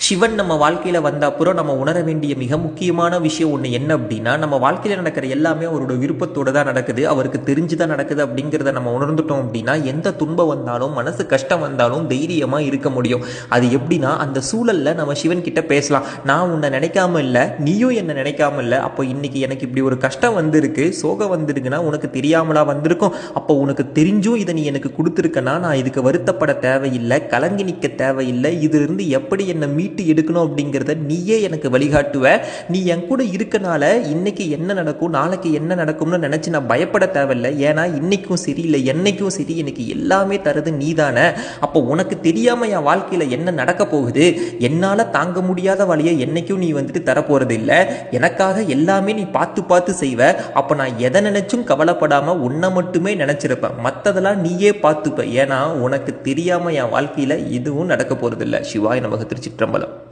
சிவன் நம்ம வாழ்க்கையில் வந்த அப்புறம் நம்ம உணர வேண்டிய மிக முக்கியமான விஷயம் ஒன்று என்ன அப்படின்னா நம்ம வாழ்க்கையில் நடக்கிற எல்லாமே அவரோட விருப்பத்தோடு தான் நடக்குது. அவருக்கு தெரிஞ்சு தான் நடக்குது அப்படிங்கிறத நம்ம உணர்ந்துட்டோம் அப்படின்னா எந்த துன்பம் வந்தாலும் மனசு கஷ்டம் வந்தாலும் தைரியமாக இருக்க முடியும். அது எப்படின்னா அந்த சூழலில் நம்ம சிவன் கிட்ட பேசலாம். நான் உன்னை நினைக்காம இல்லை நீயும் என்னை நினைக்காம இல்லை அப்போ இன்னைக்கு எனக்கு இப்படி ஒரு கஷ்டம் வந்திருக்கு சோகம் வந்திருக்குன்னா உனக்கு தெரியாமலா வந்திருக்கும். அப்போ உனக்கு தெரிஞ்சும் இதை நீ எனக்கு கொடுத்துருக்கனா நான் இதுக்கு வருத்தப்பட தேவையில்லை கலங்கி நிற்க தேவையில்லை இதிலிருந்து எப்படி என்னை மீட்டு எடுக்கணும் அப்படிங்கிறத நீயே எனக்கு வழிகாட்டுவ. நீ என் கூட இருக்கனால இன்னைக்கு என்ன நடக்கும் நாளைக்கு என்ன நடக்கும்னு நினச்சி நான் பயப்பட தேவையில்லை. ஏன்னா இன்னைக்கும் சரி இல்லை என்னைக்கும் சரி எனக்கு எல்லாமே தருது நீதானே. அப்போ உனக்கு தெரியாமல் என் வாழ்க்கையில் என்ன நடக்க போகுது? என்னால் தாங்க முடியாத வழியை என்னைக்கும் நீ வந்துட்டு தரப்போகிறது இல்லை எனக்காக எல்லாமே நீ பார்த்து பார்த்து செய்வ. அப்போ நான் எதை நினைச்சும் கவலைப்படாமல் உன்னை மட்டுமே நினச்சிருப்பேன். மற்றதெல்லாம் நீயே பார்த்துப்ப. ஏன்னா உனக்கு தெரியாமல் என் வாழ்க்கையில் எதுவும் நடக்க போகிறதில்ல சிவாய் நமக்கு திருச்சிற்றம்பலம். ধন্যবাদ